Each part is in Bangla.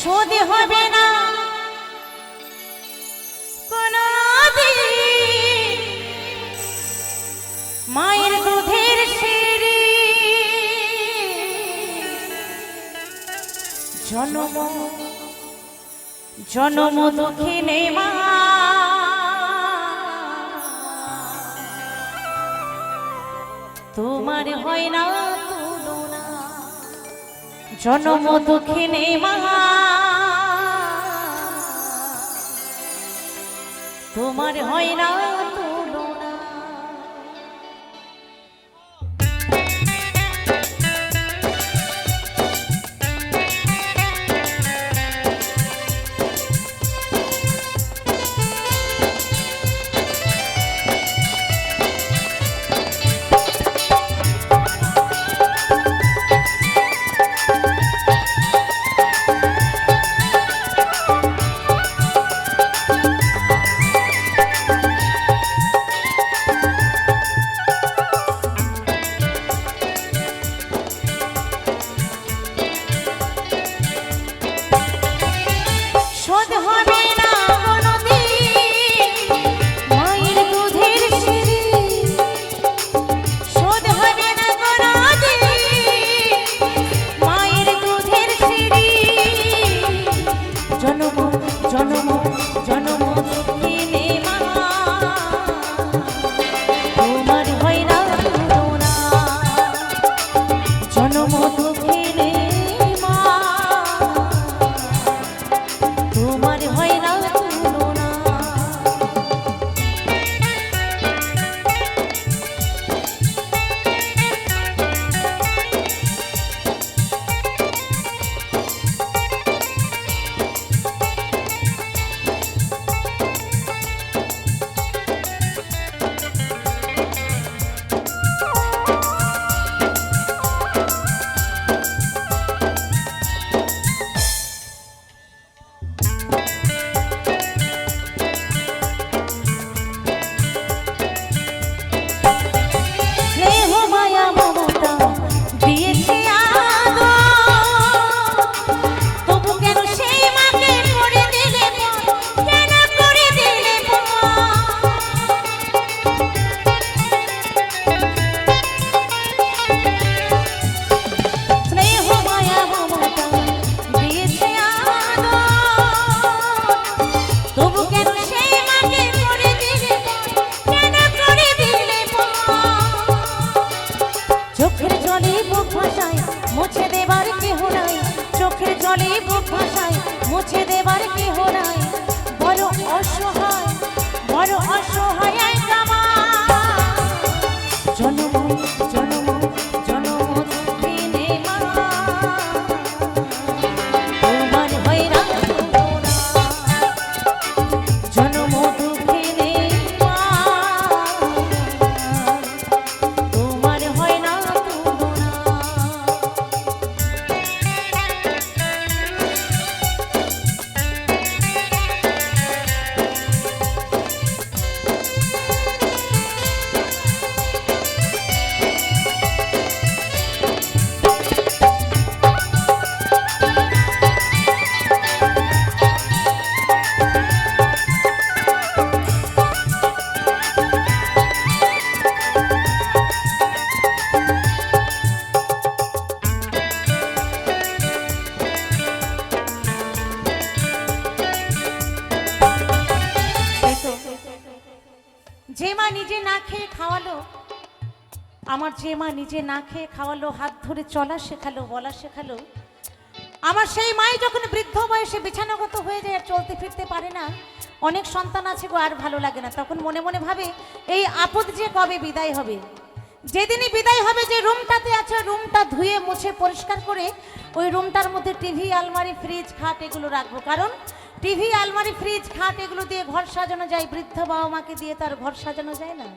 শোধ হবে না। কোনদিন মায়ের দুধের সিঁড়ি। জনম জনম দক্ষিণে মা তোমার হয় না জনম দক্ষিণে মা তোমার হয় না নিজে না খেয়ে খাওয়ালো, আমার যে মা নিজে না খেয়ে খাওয়ালো, হাত ধরে চলা শেখালো, বলা শেখালো, আমার সেই মাই যখন বৃদ্ধ বয়সে বিছানাগত হয়ে যায় আর চলতে ফিরতে পারে না, অনেক সন্তান আছে গো, আর ভালো লাগে না। তখন মনে মনে ভাবে, এই আপদ যে কবে বিদায় হবে? যেদিনই বিদায় হবে যে রুমটাতে আছে, রুমটা ধুয়ে মুছে পরিষ্কার করে ওই রুমটার মধ্যে টিভি, আলমারি, ফ্রিজ, খাট এগুলো রাখব। কারণ টিভি, আলমারি, ফ্রিজ, খাট, এগুলো দিয়ে ঘর সাজানো যায়, বৃদ্ধ বাবা মাকে দিয়ে তার ঘর সাজানো যায় না।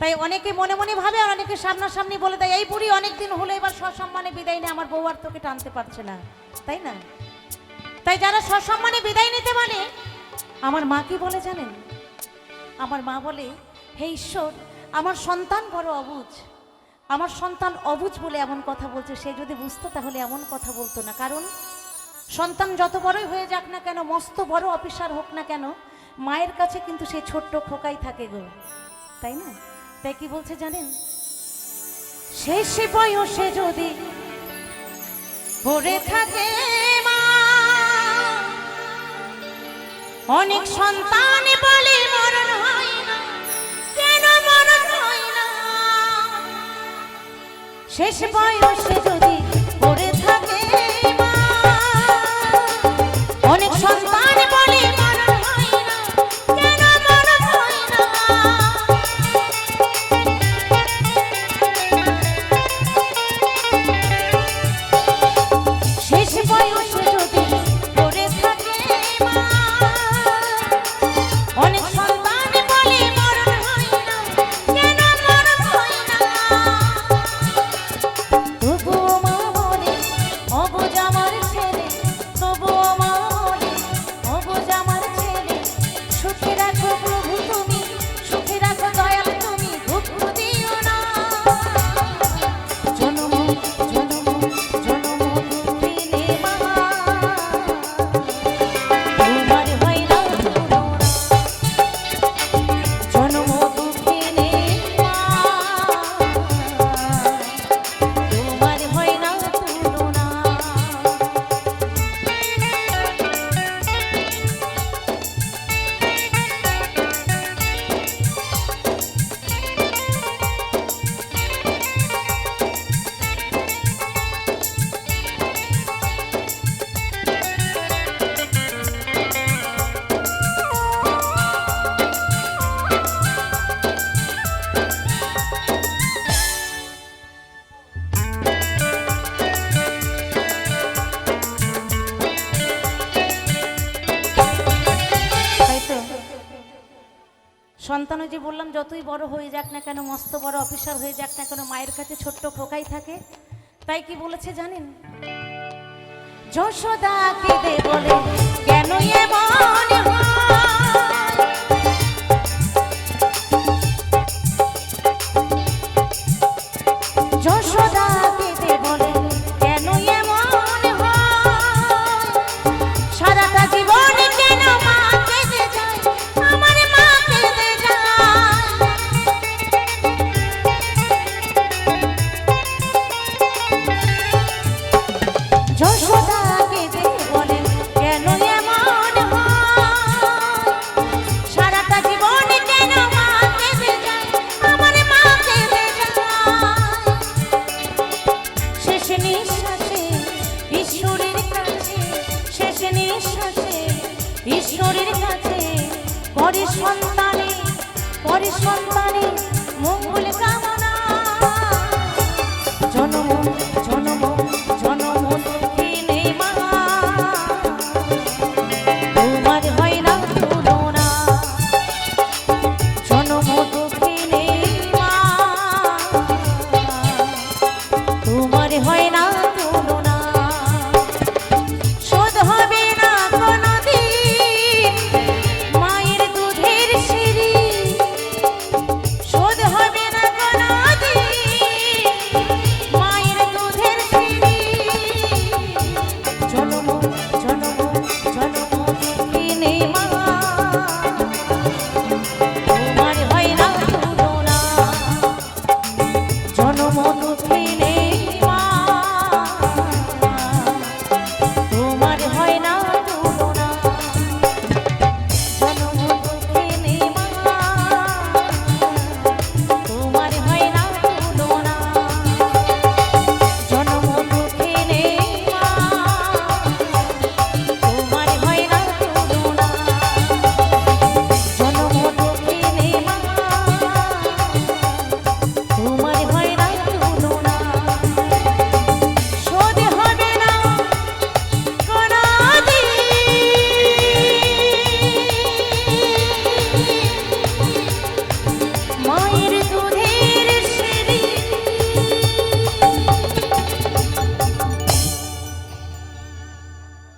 তাই অনেকে মনে মনে ভাবে আর অনেকে সামনাসামনি বলে দেয়, এই বুড়ি অনেকদিন হলো, এবার সসম্মানে বিদায় নিয়ে আমার বউ আর তোকে টানতে পারছে না। তাই না? তাই যারা সসম্মানে বিদায় নিতে মানে আমার মা কি বলে জানেন? আমার মা বলে, হে ঈশ্বর, আমার সন্তান বড় অবুঝ আমার সন্তান অবুঝ বলে এমন কথা বলছে, সে যদি বুঝতো তাহলে এমন কথা বলতো না। কারণ সন্তান যত বড়ই হয়ে যাক না কেন, মস্ত বড় অফিসার হোক না কেন, মায়ের কাছে কিন্তু সেই ছোট্ট খোকাই থাকে গো। তাই না? তাই কি বলছে জানেন? শেষ বয়সে যদি পড়ে থাকে অনেক সন্তান বলে মরণ হয় না, কেন মরণ হয় না? শেষ বয়সে যদি সন্তান যে বললাম, যতই বড় হয়ে যাক না কেন, মস্ত বড় অফিসার হয়ে যাক না কেন, মায়ের কাছে ছোট্ট খোকাই থাকে। তাই কি বলেছে জানেন? যশোদা কেঁদে বলে, কেন শেষ ঈশ্বরের কাছে। পরে সন্তানে পরে সন্তানে মঙ্গল কামনা